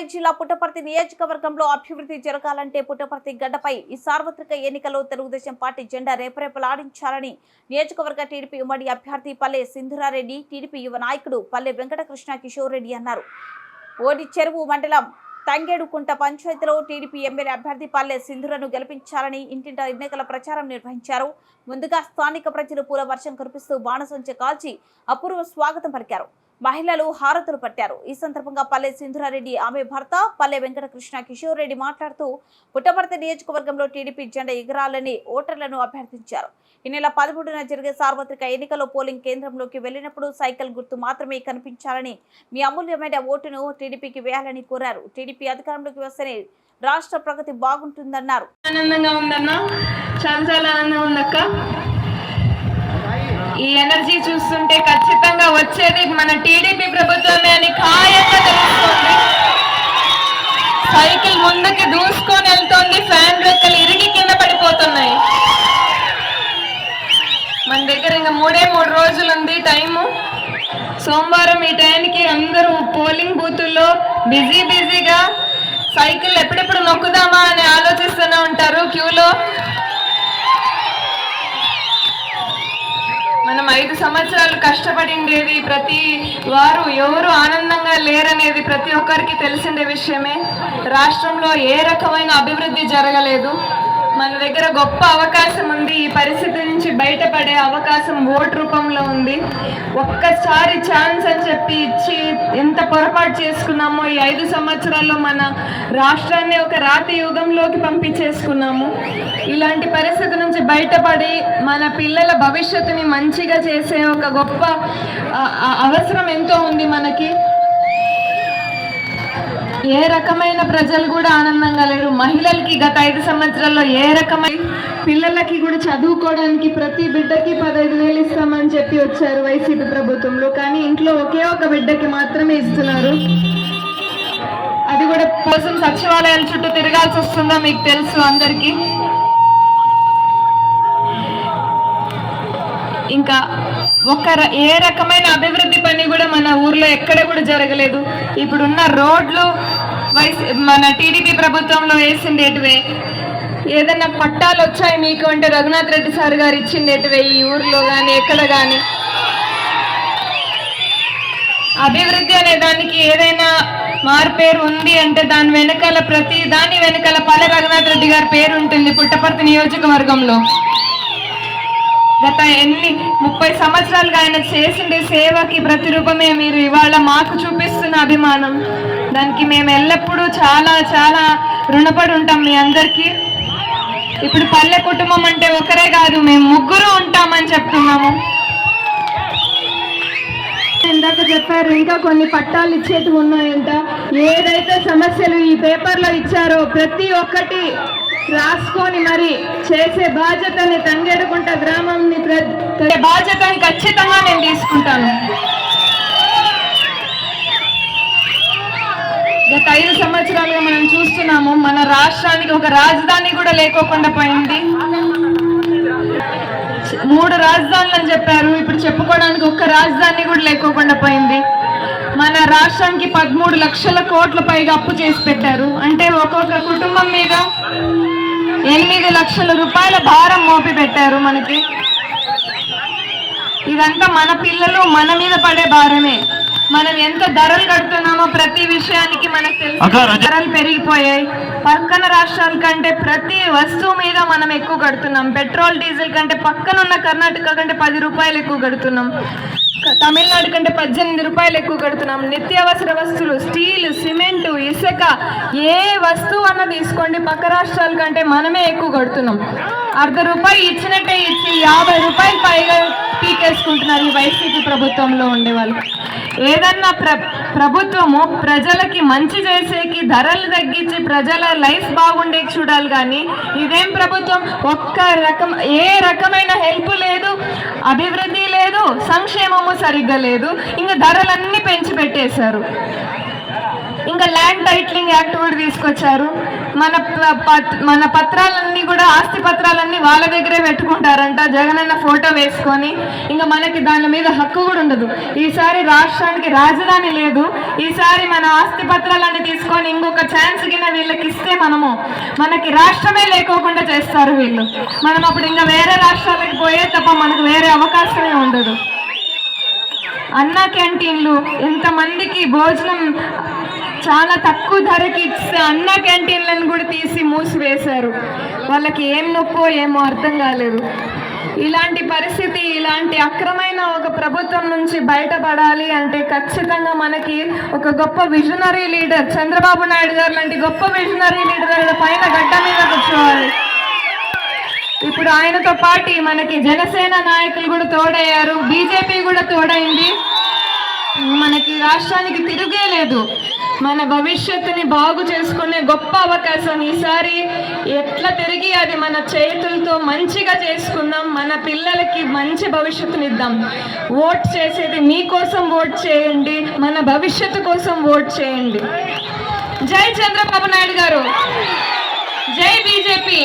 అన్నమయ్య జిల్లా పుట్టపర్తి నియోజకవర్గంలో అభివృద్ధి జరగాలంటే పుట్టపర్తి గడ్డపై ఈ సార్వత్రిక ఎన్నికల్లో తెలుగుదేశం పార్టీ జెండా రేపరేపలాడించాలని నియోజకవర్గ టీడీపీ ఉమ్మడి అభ్యర్థి పల్లె సింధురారెడ్డి టీడీపీ యువ నాయకుడు పల్లె వెంకటకృష్ణ కిషోర్ రెడ్డి అన్నారు. ఓడి చెరువు మండలం తంగేడుకుంట పంచాయతీలో టీడీపీ ఎమ్మెల్యే అభ్యర్థి పల్లె సింధులను గెలిపించాలని ఇంటింట ఎన్నికల ప్రచారం నిర్వహించారు. ముందుగా స్థానిక ప్రజలు పూల వర్షం కురిపిస్తూ బాణసంచ కాల్చి అపూర్వ స్వాగతం పలికారు. మహిళలు హారతులు పట్టారు. ఈ సందర్భంగా పల్లె సింధురారెడ్డి ఆమె భర్త పల్లె వెంకటకృష్ణ కిషోర్ రెడ్డి మాట్లాడుతూ పుట్టపర్తి నియోజకవర్గంలో టీడీపీ జెండా ఎగరాలని ఓటర్లను అభ్యర్థించారు. ఈ నెల పదమూడున జరిగే సార్వత్రిక ఎన్నికల్లో పోలింగ్ కేంద్రంలోకి వెళ్ళినప్పుడు సైకిల్ గుర్తు మాత్రమే కనిపించాలని మీ అమూల్యమైన ఓటును టీడీపీకి వేయాలని కోరారు. టీడీపీ అధికారంలోకి వస్తేనే రాష్ట్ర ప్రగతి బాగుంటుందన్నారు. ఆనందంగా ఉందన్న చాలా చాలా ఆనందంగా ఉందక్క. ఈ ఎనర్జీ చూస్తుంటే ఖచ్చితంగా వచ్చేది మన టీడీపీ ప్రభుత్వమే అని ఖాయంగా తెలుస్తుంది. సైకిల్ ముందుకి దూసుకొని వెళ్తోంది ఫ్యాన్ రెక్కలు ఇరిగి కింద పడిపోతున్నాయి. మన దగ్గర ఇంకా మూడే మూడు రోజులు ఉంది టైము. సోమవారం ఈ టైంకి అందరూ పోలింగ్ బూతుల్లో బిజీ బిజీగా సైకిల్ ఎప్పుడెప్పుడు నొక్కుదామా అని ఆలోచిస్తూనే ఉంటారు క్యూలో. మనం ఐదు సంవత్సరాలు కష్టపడిండేది ప్రతి వారు ఎవరు ఆనందంగా లేరనేది ప్రతి ఒక్కరికి తెలిసిండే విషయమే. రాష్ట్రంలో ఏ రకమైన అభివృద్ధి జరగలేదు. మన దగ్గర గొప్ప అవకాశం ఉంది. ఈ పరిస్థితి నుంచి బయటపడే అవకాశం ఓటు రూపంలో ఉంది. ఒక్కసారి ఛాన్స్ అని చెప్పి ఇచ్చి ఎంత పొరపాటు చేసుకున్నామో ఈ ఐదు సంవత్సరాల్లో మన రాష్ట్రాన్ని ఒక రాతి యుగంలోకి పంపించేసుకున్నాము. ఇలాంటి పరిస్థితి నుంచి బయటపడి మన పిల్లల భవిష్యత్తుని మంచిగా చేసే ఒక గొప్ప అవసరం ఎంతో ఉంది మనకి. ఏ రకమైన ప్రజలు కూడా ఆనందంగా లేరు. మహిళలకి గత ఐదు సంవత్సరాల్లో ఏ రకమైన పిల్లలకి కూడా చదువుకోవడానికి ప్రతి బిడ్డకి పదహైదు వేలు ఇస్తామని చెప్పి వచ్చారు వైసీపీ ప్రభుత్వంలో. కానీ ఇంట్లో ఒకే ఒక బిడ్డకి మాత్రమే ఇస్తున్నారు. అది కూడా కోసం సచివాలయాల చుట్టూ తిరగాల్సి వస్తుందో మీకు తెలుసు అందరికీ? ఇంకా ఒక ఏ రకమైన అభివృద్ధి పని కూడా మన ఎక్కడ కూడా జరగలేదు. ఇప్పుడున్న రోడ్లు వైస్ మన టీడీపీ ప్రభుత్వంలో వేసిండేటివే. ఏదైనా పట్టాలు వచ్చాయి మీకు అంటే రఘునాథ్ రెడ్డి సార్ గారు ఇచ్చిండేటివే ఈ ఊర్లో కానీ ఎక్కడ కానీ అభివృద్ధి అనే దానికి ఏదైనా మార్పేరు ఉంది అంటే దాని వెనకాల ప్రతి దాని వెనకాల పల్లె రఘునాథ్ రెడ్డి గారి పేరు ఉంటుంది పుట్టపర్తి నియోజకవర్గంలో. గత ఎన్ని ముప్పై సంవత్సరాలుగా ఆయన చేసిండే సేవకి ప్రతిరూపమే మీరు ఇవాళ మాకు చూపిస్తున్న అభిమానం. దానికి మేము ఎల్లప్పుడూ చాలా చాలా రుణపడి ఉంటాం మీ అందరికీ. ఇప్పుడు పల్లె కుటుంబం అంటే ఒకరే కాదు మేము ముగ్గురు ఉంటామని చెప్తున్నాము. ఇందాక చెప్పారు ఇంకా కొన్ని పట్టాలు ఇచ్చేటివి ఉన్నాయంట. ఏదైతే సమస్యలు ఈ పేపర్లో ఇచ్చారో ప్రతి ఒక్కటి రాసుకొని మరి చేసే బాధ్యతని తంగేడుకుంట గ్రామంని ప్ర- బాధ్యతని ఖచ్చితంగా నేను తీసుకుంటాను. గత ఐదు సంవత్సరాలుగా మనం చూస్తున్నాము మన రాష్ట్రానికి ఒక రాజధాని కూడా లేకోకుండా పోయింది. మూడు రాజధానులు అని చెప్పారు ఇప్పుడు చెప్పుకోవడానికి ఒక్క రాజధాని కూడా లేకోకుండా పోయింది. మన రాష్ట్రానికి పదమూడు లక్షల కోట్ల పైగా అప్పు చేసి పెట్టారు. అంటే ఒక్కొక్క కుటుంబం మీద ఎనిమిది లక్షల రూపాయల భారం మోపి పెట్టారు మనకి. ఇదంతా మన పిల్లలు మన మీద పడే భారమే. మనం ఎంత ధరలు కడుతున్నామో ప్రతి విషయానికి మనకు తెలుసు ధరలు పెరిగిపోయాయి. పక్కన రాష్ట్రాల కంటే ప్రతి వస్తువు మీద మనం ఎక్కువ కడుతున్నాం. పెట్రోల్ డీజిల్ కంటే పక్కన ఉన్న కర్ణాటక కంటే పది రూపాయలు ఎక్కువ కడుతున్నాం. తమిళనాడు కంటే పద్దెనిమిది రూపాయలు ఎక్కువ కడుతున్నాం. నిత్యావసర వస్తువులు స్టీల్ సిమెంట్ ఇసుక ఏ వస్తువు అన్న తీసుకోండి. పక్క రాష్ట్రాల కంటే మనమే ఎక్కువ కడుతున్నాం. అర్ధ రూపాయి ఇచ్చినట్టే ఇచ్చి యాభై రూపాయలు పైగా పీకేసుకుంటున్నారు ఈ వైసీపీ ప్రభుత్వంలో ఉండేవాళ్ళు ఏదన్నా ప్ర ప్రభుత్వము ప్రజలకి మంచి చేసేకి ధరలు తగ్గించి ప్రజల లైఫ్ బాగుండే చూడాలి కానీ ఇదేం ప్రభుత్వం? ఒక్క రకం ఏ రకమైన హెల్ప్ లేదు అభివృద్ధి లేదు సంక్షేమము సరిగ్గా లేదు ఇంకా ధరలన్నీ పెంచి పెట్టేశారు. ఇంకా ల్యాండ్ టైట్లింగ్ యాక్ట్ కూడా తీసుకొచ్చారు. మన ప- మన పత్రాలన్నీ కూడా ఆస్తి పత్రాలన్నీ వాళ్ళ దగ్గరే పెట్టుకుంటారంట. జగనన్న ఫోటో వేసుకొని ఇంకా మనకి దాని మీద హక్కు కూడా ఉండదు. ఈసారి రాష్ట్రానికి రాజధాని లేదు. ఈసారి మన ఆస్తి పత్రాలన్నీ తీసుకొని ఇంకొక ఛాన్స్ కింద వీళ్ళకి ఇస్తే మనము మనకి రాష్ట్రమే లేకోకుండా చేస్తారు వీళ్ళు. మనం అప్పుడు ఇంకా వేరే రాష్ట్రాలకు పోయే తప్ప మనకు వేరే అవకాశమే ఉండదు. అన్నా క్యాంటీన్లు ఎంతమందికి భోజనం చాలా తక్కువ ధరకి ఇస్తే అన్న క్యాంటీన్లను కూడా తీసి మూసివేశారు వాళ్ళకి ఏం నొప్పో ఏమో అర్థం కాలేదు. ఇలాంటి పరిస్థితి ఇలాంటి అక్రమైన ఒక ప్రభుత్వం నుంచి బయటపడాలి అంటే ఖచ్చితంగా మనకి ఒక గొప్ప విజనరీ లీడర్ చంద్రబాబు నాయుడు గారు లాంటి గొప్ప విజనరీ లీడర్ పైన గడ్డ మీద కూర్చోవాలి. ఇప్పుడు ఆయనతో పాటు మనకి జనసేన నాయకులు కూడా తోడయ్యారు బీజేపీ కూడా తోడైంది. రాష్ట్రానికి తిరుగే లేదు. మన భవిష్యత్తుని బాగు చేసుకునే గొప్ప అవకాశం ఈసారి ఎట్లా తిరిగి అది మన చేతులతో మంచిగా చేసుకుందాం మన పిల్లలకి మంచి భవిష్యత్తుని ఇద్దాం. ఓట్ చేసేది మీకోసం ఓట్ చేయండి మన భవిష్యత్తు కోసం ఓట్ చేయండి. జై చంద్రబాబు నాయుడు గారు. జై బీజేపీ.